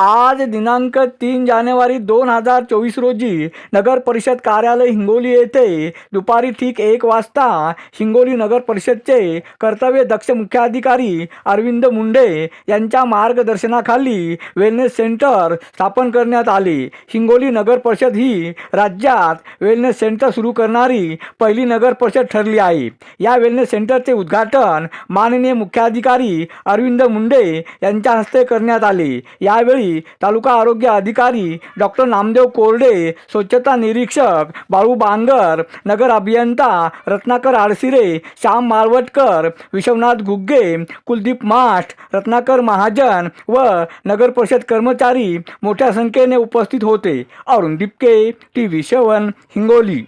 आज दिनांक तीन जानेवारी दोन हजार चोवीस रोजी नगर परिषद कार्यालय हिंगोली येथे दुपारी ठीक एक वाजता हिंगोली नगर परिषदचे कर्तव्य दक्ष मुख्याधिकारी अरविंद मुंडे यांच्या मार्गदर्शनाखाली वेलनेस सेंटर स्थापन करण्यात आले. हिंगोली नगर परिषद ही राज्यात वेलनेस सेंटर सुरू करणारी पहिली नगर परिषद ठरली आहे. या वेलनेस सेंटरचे उद्घाटन माननीय मुख्याधिकारी अरविंद मुंडे यांच्या हस्ते करण्यात आले. यावेळी तालुका आरोग्य अधिकारी डॉक्टर नामदेव कोरडे स्वच्छता निरीक्षक बाळू बांगर नगर अभियंता रत्नाकर आडसिरे श्याम मालवटकर विश्वनाथ गुग्गे कुलदीप माठ रत्नाकर महाजन व नगर परिषद कर्मचारी मोठ्या संख्येने उपस्थित होते. Arun Dipke TV seven Hingoli.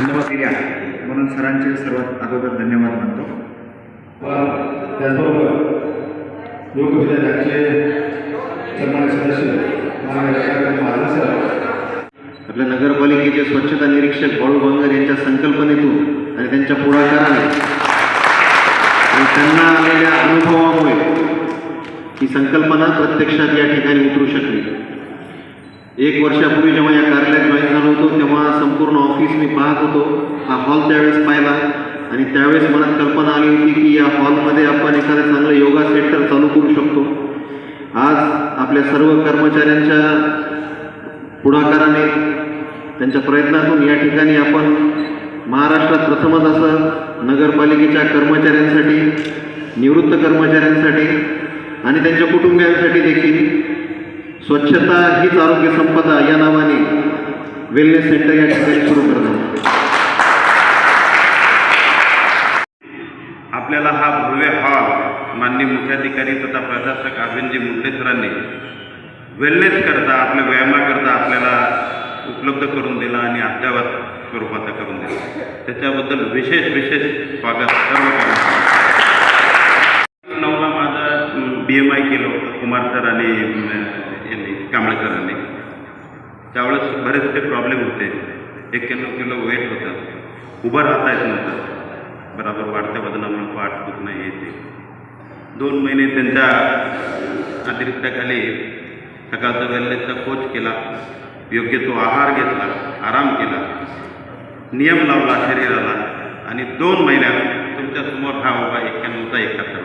धन्यवाद दिले आहेत. म्हणून सरांचे सर्वात अगोदर धन्यवाद मानतो व त्याचबरोबर योग विद्यालयाचे सदस्य सर. आपल्या नगरपालिकेचे स्वच्छता निरीक्षक बाळू बांगर यांच्या संकल्पनेतून आणि त्यांच्या पुढाकाराने आणि त्यांना आलेल्या अनुभवामुळे ही संकल्पना प्रत्यक्षात या ठिकाणी उतरू शकली. एक वर्षापूर्वी जेव्हा या पूर्ण संपूर्ण ऑफिस मी पाहत होतो. हा हॉल त्यावेळेस पाहिला. आणि त्यावेळेस मला कल्पना आली होती की या हॉलमध्ये आपण एखादं चांगलं योगा सेंटर चालू करू शकतो. आज आपल्या सर्व कर्मचाऱ्यांच्या पुढाकाराने त्यांच्या प्रयत्नातून या ठिकाणी आपण महाराष्ट्रात प्रथमच असं नगरपालिकेच्या कर्मचाऱ्यांसाठी निवृत्त कर्मचाऱ्यांसाठी आणि त्यांच्या कुटुंबियांसाठी देखील स्वच्छता हीच आरोग्य संपदा या नावाने वेलनेस सेंटर या ठिकाणी सुरू करत. आहोत आपल्याला हा भव्य हॉल माननीय मुख्याधिकारी तथा प्रशासक अरविंदजी मुंडेसरांनी वेलनेस करता आपल्या व्यायामाकरता आपल्याला उपलब्ध करून दिला आणि अद्यावत स्वरूपाचा करून दिला. त्याच्याबद्दल विशेष विशेष स्वागत सर्व नऊला माझं बी एम आय केलं होतं कुमार सर आणि कांबळे सरांनी त्यावेळेस बरेचसे प्रॉब्लेम होते. एक्क्याण्णव किलो वेट होतं. उभं राहता येत नव्हतं. बराबर वाढत्या वजनामुळे पाठ दुखणं येते दोन महिने त्यांच्या अतिरिक्ताखाली सकाळचा वेल्लेचा कोच केला. योग्य तो आहार घेतला आराम केला. नियम लावला शरीराला. आणि दोन महिन्यात तुमच्यासमोर हा बाबा एक्क्याण्णवचा एकाहत्तर